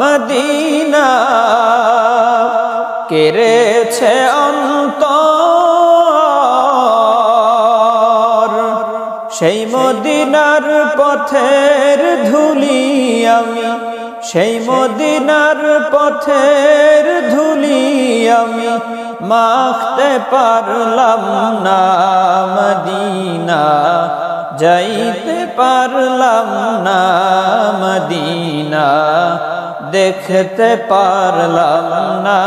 Medina কেড়েছে অন্তর। সেই মদিনার পথের ধুলি আমি, সেই মদিনার পথের ধুলি আমি মাখতে পারলাম না মদিনা, যাইতে পারলাম না মদিনা। দেখতে পারলাম না।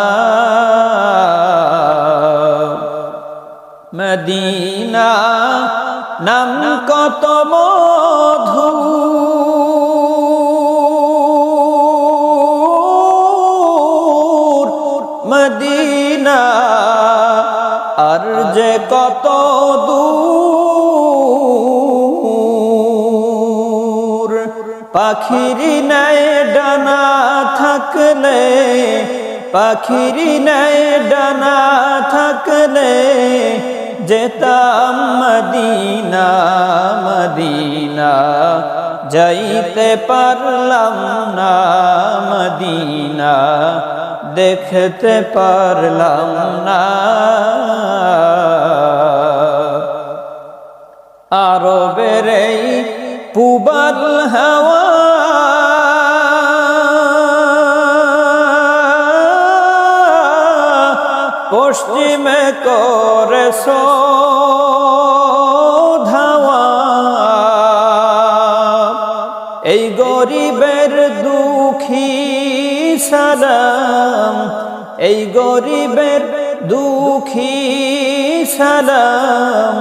মদিনা নাম কত মধু। মদিনা আর যে কত দূর। পাখিরি নাই ডানা পাখিরি নাই ডানা থাকলে যেতাম মদিনা মদিনা। যাইতে পারলাম না মদিনা, দেখতে পারলাম না। আরবের পুবাল হাওয়া পশ্চিমে করে ধাওয়া। এই গরিবের দুঃখী সালাম এই গরিবের দুঃখী সালাম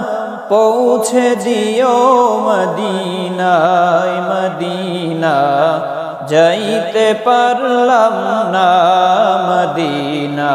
পৌঁছে দিও মদিনায়, মদিনা। যাইতে পারলাম না মদিনা।